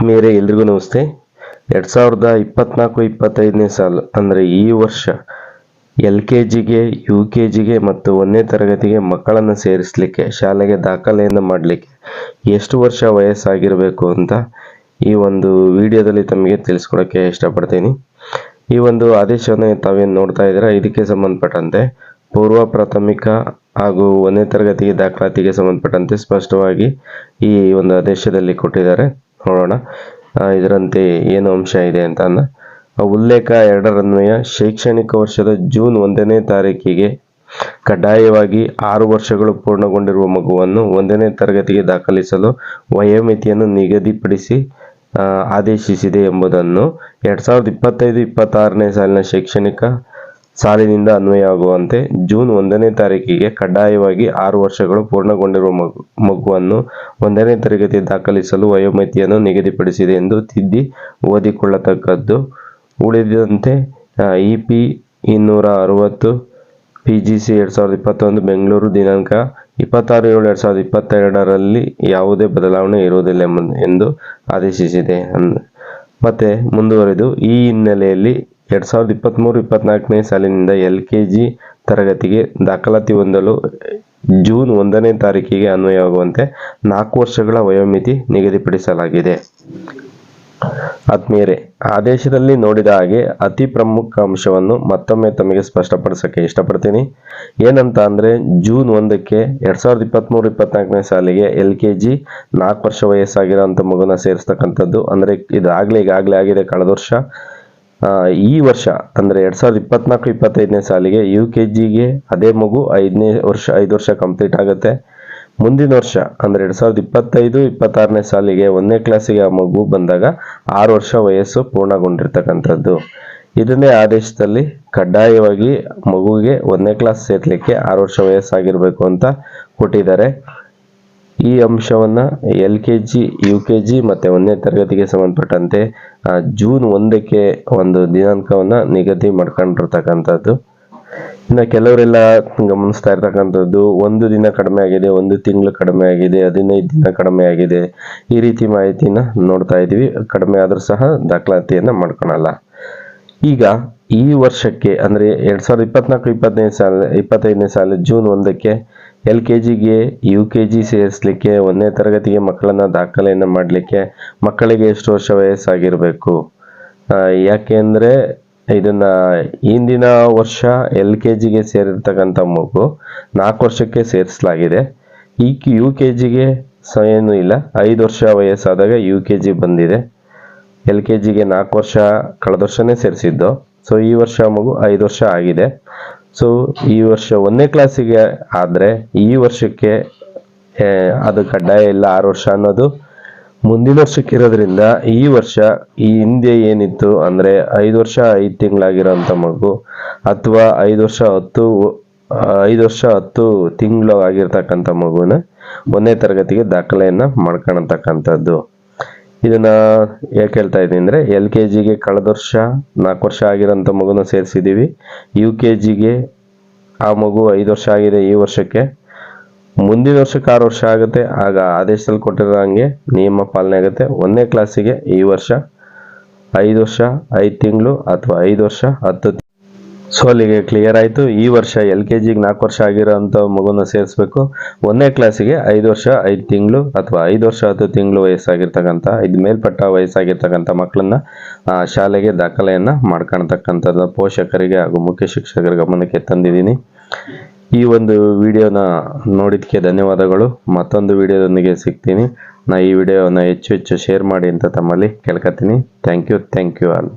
ಆತ್ಮೀಯರೇ, ಎಲ್ರಿಗೂ ನಮಸ್ತೆ. ಎರಡು ಸಾವಿರದ ಇಪ್ಪತ್ನಾಲ್ಕು, ಇಪ್ಪತ್ತೈದನೇ ಸಾಲು, ಅಂದರೆ ಈ ವರ್ಷ ಎಲ್ ಕೆ ಜಿಗೆ, ಯು ಕೆ ಜಿಗೆ ಮತ್ತು ಒಂದನೇ ತರಗತಿಗೆ ಮಕ್ಕಳನ್ನು ಸೇರಿಸಲಿಕ್ಕೆ, ಶಾಲೆಗೆ ದಾಖಲೆಯನ್ನು ಮಾಡಲಿಕ್ಕೆ ಎಷ್ಟು ವರ್ಷ ವಯಸ್ಸಾಗಿರಬೇಕು ಅಂತ ಈ ಒಂದು ವಿಡಿಯೋದಲ್ಲಿ ತಮಗೆ ತಿಳಿಸ್ಕೊಡೋಕ್ಕೆ ಇಷ್ಟಪಡ್ತೀನಿ. ಈ ಒಂದು ಆದೇಶವನ್ನು ತಾವೇನು ನೋಡ್ತಾ ಇದ್ದೀರಾ? ಇದಕ್ಕೆ ಸಂಬಂಧಪಟ್ಟಂತೆ ಪೂರ್ವ ಪ್ರಾಥಮಿಕ ಹಾಗೂ ಒಂದನೇ ತರಗತಿಗೆ ದಾಖಲಾತಿಗೆ ಸಂಬಂಧಪಟ್ಟಂತೆ ಸ್ಪಷ್ಟವಾಗಿ ಈ ಒಂದು ಆದೇಶದಲ್ಲಿ ಕೊಟ್ಟಿದ್ದಾರೆ. ನೋಡೋಣ. ಇದರಂತೆ ಏನು ಅಂಶ ಇದೆ ಅಂತ ಉಲ್ಲೇಖ ಎರಡರನ್ವಯ ಶೈಕ್ಷಣಿಕ ವರ್ಷದ ಜೂನ್ ಒಂದನೇ ತಾರೀಕಿಗೆ ಕಡ್ಡಾಯವಾಗಿ ಆರು ವರ್ಷಗಳು ಪೂರ್ಣಗೊಂಡಿರುವ ಮಗುವನ್ನು ಒಂದನೇ ತರಗತಿಗೆ ದಾಖಲಿಸಲು ವಯೋಮಿತಿಯನ್ನು ನಿಗದಿಪಡಿಸಿ ಆದೇಶಿಸಿದೆ ಎಂಬುದನ್ನು ಎರಡು ಸಾವಿರದ ಇಪ್ಪತ್ತೈದು ಇಪ್ಪತ್ತಾರನೇ ಸಾಲಿನ ಶೈಕ್ಷಣಿಕ ಸಾಲಿನಿಂದ ಅನ್ವಯವಾಗುವಂತೆ ಜೂನ್ ಒಂದನೇ ತಾರೀಕಿಗೆ ಕಡ್ಡಾಯವಾಗಿ ಆರು ವರ್ಷಗಳು ಪೂರ್ಣಗೊಂಡಿರುವ ಮಗು, ಮಗುವನ್ನು ಒಂದನೇ ತರಗತಿ ದಾಖಲಿಸಲು ವಯೋಮಿತಿಯನ್ನು ನಿಗದಿಪಡಿಸಿದೆ ಎಂದು ತಿದ್ದಿ ಓದಿಕೊಳ್ಳತಕ್ಕದ್ದು. ಉಳಿದಂತೆ ಇ ಪಿ ಇನ್ನೂರ ಅರವತ್ತು, ಪಿ ಜಿ ಸಿ ಎರಡು ಸಾವಿರದ ಇಪ್ಪತ್ತೊಂದು, ಬೆಂಗಳೂರು ದಿನಾಂಕ ಇಪ್ಪತ್ತಾರು ಏಳು ಎರಡು ಸಾವಿರದ ಇಪ್ಪತ್ತೆರಡರಲ್ಲಿ ಯಾವುದೇ ಬದಲಾವಣೆ ಇರುವುದಿಲ್ಲ ಎಂದು ಆದೇಶಿಸಿದೆ ಮತ್ತೆ ಮುಂದುವರೆದು, ಈ ಹಿನ್ನೆಲೆಯಲ್ಲಿ ಎರಡು ಸಾವಿರದ ಇಪ್ಪತ್ತ್ಮೂರು ಇಪ್ಪತ್ನಾಲ್ಕನೇ ಸಾಲಿನಿಂದ ಎಲ್ ಕೆ ಜಿ ತರಗತಿಗೆ ದಾಖಲಾತಿ ಹೊಂದಲು ಜೂನ್ ಒಂದನೇ ತಾರೀಕಿಗೆ ಅನ್ವಯವಾಗುವಂತೆ ನಾಲ್ಕು ವರ್ಷಗಳ ವಯೋಮಿತಿ ನಿಗದಿಪಡಿಸಲಾಗಿದೆ. ಆತ್ಮೀಯರೇ, ಆದೇಶದಲ್ಲಿ ನೋಡಿದ ಹಾಗೆ ಅತಿ ಪ್ರಮುಖ ಅಂಶವನ್ನು ಮತ್ತೊಮ್ಮೆ ತಮಗೆ ಸ್ಪಷ್ಟಪಡಿಸೋಕ್ಕೆ ಇಷ್ಟಪಡ್ತೀನಿ. ಏನಂತ ಅಂದರೆ, ಜೂನ್ ಒಂದಕ್ಕೆ ಎರಡು ಸಾವಿರದ ಇಪ್ಪತ್ತ್ಮೂರು ಇಪ್ಪತ್ನಾಲ್ಕನೇ ಸಾಲಿಗೆ ಎಲ್ ಕೆ ಜಿ ನಾಲ್ಕು ವರ್ಷ ವಯಸ್ಸಾಗಿರೋಂಥ ಮಗುನ ಸೇರಿಸ್ತಕ್ಕಂಥದ್ದು. ಅಂದರೆ ಇದಾಗಲೇ ಈಗಾಗಲೇ ಆಗಿದೆ ಕಳೆದ ವರ್ಷ. ಈ ವರ್ಷ, ಅಂದರೆ ಎರಡು ಸಾವಿರದ ಇಪ್ಪತ್ನಾಲ್ಕು, ಇಪ್ಪತ್ತೈದನೇ ಸಾಲಿಗೆ ಯು ಕೆ ಜಿಗೆ ಅದೇ ಮಗು ಐದನೇ ವರ್ಷ, ಐದು ವರ್ಷ ಕಂಪ್ಲೀಟ್ ಆಗುತ್ತೆ. ಮುಂದಿನ ವರ್ಷ, ಅಂದರೆ ಎರಡು ಸಾವಿರದ ಇಪ್ಪತ್ತೈದು, ಇಪ್ಪತ್ತಾರನೇ ಸಾಲಿಗೆ ಒಂದನೇ ಕ್ಲಾಸಿಗೆ ಆ ಮಗು ಬಂದಾಗ ಆರು ವರ್ಷ ವಯಸ್ಸು ಪೂರ್ಣಗೊಂಡಿರ್ತಕ್ಕಂಥದ್ದು. ಇದನ್ನೇ ಆದೇಶದಲ್ಲಿ ಕಡ್ಡಾಯವಾಗಿ ಮಗುವಿಗೆ ಒಂದನೇ ಕ್ಲಾಸ್ ಸೇರ್ಲಿಕ್ಕೆ ಆರು ವರ್ಷ ವಯಸ್ಸಾಗಿರಬೇಕು ಅಂತ ಕೊಟ್ಟಿದ್ದಾರೆ. ಈ ಅಂಶವನ್ನು L K G, U K G ಮತ್ತು ಒಂದನೇ ತರಗತಿಗೆ ಸಂಬಂಧಪಟ್ಟಂತೆ ಜೂನ್ ಒಂದಕ್ಕೆ ಒಂದು ದಿನಾಂಕವನ್ನು ನಿಗದಿ ಮಾಡ್ಕೊಂಡಿರ್ತಕ್ಕಂಥದ್ದು. ಇನ್ನು ಕೆಲವರೆಲ್ಲ ಗಮನಿಸ್ತಾ ಇರ್ತಕ್ಕಂಥದ್ದು, ಒಂದು ದಿನ ಕಡಿಮೆ ಆಗಿದೆ, ಒಂದು ತಿಂಗಳು ಕಡಿಮೆ ಆಗಿದೆ, ಹದಿನೈದು ದಿನ ಕಡಿಮೆ ಆಗಿದೆ. ಈ ರೀತಿ ಮಾಹಿತಿನ ನೋಡ್ತಾ ಇದ್ದೀವಿ. ಕಡಿಮೆ ಆದರೂ ಸಹ ದಾಖಲಾತಿಯನ್ನು ಮಾಡ್ಕೊಳಲ್ಲ. ಈಗ ಈ ವರ್ಷಕ್ಕೆ, ಅಂದರೆ ಎರಡು ಸಾವಿರದ ಇಪ್ಪತ್ನಾಲ್ಕು ಇಪ್ಪತ್ತೈದು ಸಾಲ, ಇಪ್ಪತ್ತೈದನೇ ಸಾಲ ಜೂನ್ ಒಂದಕ್ಕೆ ಎಲ್ ಕೆ ಜಿಗೆ ಯು ಕೆ ಜಿ ಸೇರಿಸಲಿಕ್ಕೆ ಒಂದನೇ ತರಗತಿಗೆ ಮಕ್ಕಳನ್ನು ದಾಖಲೆಯನ್ನು ಮಾಡಲಿಕ್ಕೆ ಮಕ್ಕಳಿಗೆ ಎಷ್ಟು ವರ್ಷ ವಯಸ್ಸಾಗಿರಬೇಕು? ಯಾಕೆ ಅಂದರೆ ಇದನ್ನು ಹಿಂದಿನ ವರ್ಷ ಎಲ್ ಕೆ ಜಿಗೆ ಸೇರಿರ್ತಕ್ಕಂಥ ಮಗು ನಾಲ್ಕು ವರ್ಷಕ್ಕೆ ಸೇರಿಸಲಾಗಿದೆ. ಈ ಯು ಕೆ ಜಿಗೆ ಸ ಏನೂ ಇಲ್ಲ, ಐದು ವರ್ಷ ವಯಸ್ಸಾದಾಗ ಯು ಕೆ ಜಿ ಬಂದಿದೆ. ಎಲ್ ಕೆ ಜಿಗೆ ನಾಲ್ಕು ವರ್ಷ ಕಳೆದ ವರ್ಷನೇ ಸೇರಿಸಿದ್ದು. ಸೊ ಈ ವರ್ಷ ಮಗು ಐದು ವರ್ಷ ಆಗಿದೆ. ಸೊ ಈ ವರ್ಷ ಒಂದನೇ ಕ್ಲಾಸಿಗೆ ಆದರೆ ಈ ವರ್ಷಕ್ಕೆ ಅದು ಕಡ್ಡಾಯ ಇಲ್ಲ ಆರು ವರ್ಷ ಅನ್ನೋದು. ಮುಂದಿನ ವರ್ಷಕ್ಕೆ ಇರೋದ್ರಿಂದ ಈ ವರ್ಷ, ಈ ಹಿಂದೆ ಏನಿತ್ತು ಅಂದರೆ ಐದು ವರ್ಷ, ಐದು ತಿಂಗಳಾಗಿರೋಂಥ ಮಗು, ಅಥವಾ ಐದು ವರ್ಷ ಹತ್ತು, ಐದು ವರ್ಷ ಹತ್ತು ತಿಂಗಳು ಆಗಿರ್ತಕ್ಕಂಥ ಮಗುನ ಒಂದನೇ ತರಗತಿಗೆ ದಾಖಲೆಯನ್ನು ಮಾಡ್ಕೊಳತಕ್ಕಂಥದ್ದು ಇದನ್ನ ಯಾಕೆ ಹೇಳ್ತಾ ಇದ್ದೀನಿ ಅಂದರೆ ಎಲ್ ಕೆ ಜಿಗೆ ಕಳೆದ ವರ್ಷ, ನಾಲ್ಕು ವರ್ಷ ಆಗಿರೋಂಥ ಮಗುನ ಸೇರಿಸಿದೀವಿ. ಯು ಕೆ ಜಿಗೆ ಆ ಮಗು ಐದು ವರ್ಷ ಆಗಿದೆ ಈ ವರ್ಷಕ್ಕೆ. ಮುಂದಿನ ವರ್ಷಕ್ಕೆ ಆರು ವರ್ಷ ಆಗುತ್ತೆ, ಆಗ ಆದೇಶದಲ್ಲಿ ಕೊಟ್ಟಿರೋ ಹಾಗೆ ನಿಯಮ ಪಾಲನೆ ಆಗುತ್ತೆ. ಒಂದನೇ ಕ್ಲಾಸಿಗೆ ಈ ವರ್ಷ ಐದು ವರ್ಷ, ಐದು ತಿಂಗಳು ಅಥವಾ ಐದು ವರ್ಷ, ಹತ್ತು ಸೊ ಅಲ್ಲಿಗೆ ಕ್ಲಿಯರ್ ಆಯಿತು. ಈ ವರ್ಷ ಎಲ್ ಕೆ ಜಿಗೆ ನಾಲ್ಕು ವರ್ಷ ಆಗಿರೋಂಥ ಮಗುನ ಸೇರಿಸ್ಬೇಕು. ಒಂದನೇ ಕ್ಲಾಸಿಗೆ ಐದು ವರ್ಷ, ಐದು ತಿಂಗಳು ಅಥವಾ ಐದು ವರ್ಷ ಹತ್ತು ತಿಂಗಳು ವಯಸ್ಸಾಗಿರ್ತಕ್ಕಂಥ, ಐದು ಮೇಲ್ಪಟ್ಟ ವಯಸ್ಸಾಗಿರ್ತಕ್ಕಂಥ ಮಕ್ಕಳನ್ನ ಶಾಲೆಗೆ ದಾಖಲೆಯನ್ನು ಮಾಡ್ಕೊಳ್ತಕ್ಕಂಥದ್ದು ಪೋಷಕರಿಗೆ ಹಾಗೂ ಮುಖ್ಯ ಶಿಕ್ಷಕರ ಗಮನಕ್ಕೆ ತಂದಿದ್ದೀನಿ. ಈ ಒಂದು ವಿಡಿಯೋನ ನೋಡಿದ್ದಕ್ಕೆ ಧನ್ಯವಾದಗಳು. ಮತ್ತೊಂದು ವಿಡಿಯೋದೊಂದಿಗೆ ಸಿಗ್ತೀನಿ. ನಾ ಈ ವಿಡಿಯೋನ ಹೆಚ್ಚು ಹೆಚ್ಚು ಶೇರ್ ಮಾಡಿ ಅಂತ ತಮ್ಮಲ್ಲಿ ಕೇಳ್ಕೊತೀನಿ. Thank you thank you all